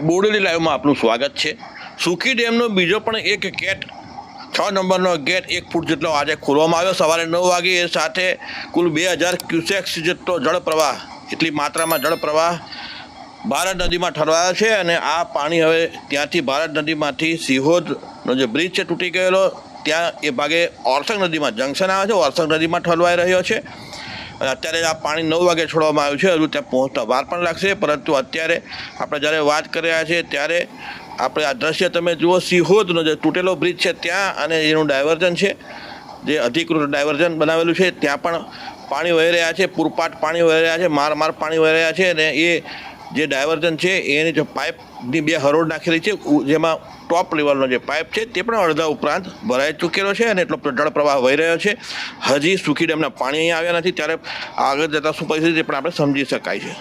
બોડેલી લાઈવમાં આપનું સ્વાગત છે. સુખી ડેમનો બીજો પણ એક ગેટ, છ નંબરનો ગેટ એક ફૂટ જેટલો આજે ખોલવામાં આવ્યો. સવારે નવ વાગે એ સાથે કુલ બે હજાર ક્યુસેક્સ જેટલો જળ પ્રવાહ એટલી માત્રામાં જળ પ્રવાહ ભારત નદીમાં ઠરવાયો છે અને આ પાણી હવે ત્યાંથી ભારત નદીમાંથી સિહોદનો જે બ્રિજ છે તૂટી ગયેલો, ત્યાં એ ભાગે ઓરસંગ નદીમાં જંકશન આવે છે. ઓરસંગ નદીમાં ઠલવાઈ રહ્યો છે. અને અત્યારે આ પાણી નવ વાગે છોડવામાં આવ્યું છે. હજુ ત્યાં પહોંચતા વાર પણ લાગશે, પરંતુ અત્યારે આપણે જ્યારે વાત કરી રહ્યા છીએ ત્યારે આપણે આ દ્રશ્ય તમે જુઓ સિહોદનો જે તૂટેલો બ્રિજ છે ત્યાં અને એનું ડાયવર્ઝન છે, જે અધિકૃત ડાયવર્ઝન બનાવેલું છે, ત્યાં પણ પાણી વહી રહ્યા છે, પૂરપાટ પાણી વહી રહ્યા છે માર માર પાણી વહી રહ્યા છે અને એ જે ડાયવર્ઝન છે, એની જે પાઇપની બે હરોળ નાખેલી છે જેમાં ટોપ લેવલનો જે પાઇપ છે, તે પણ અડધા ઉપરાંત ભરાઈ ચૂકેલો છે અને એટલો જળ પ્રવાહ વહી રહ્યો છે. હજી સુખી ડેમના પાણી અહીંયા આવ્યા નથી, ત્યારે આગળ જતાં શું પરિસ્થિતિ પણ આપણે સમજી શકાય છે.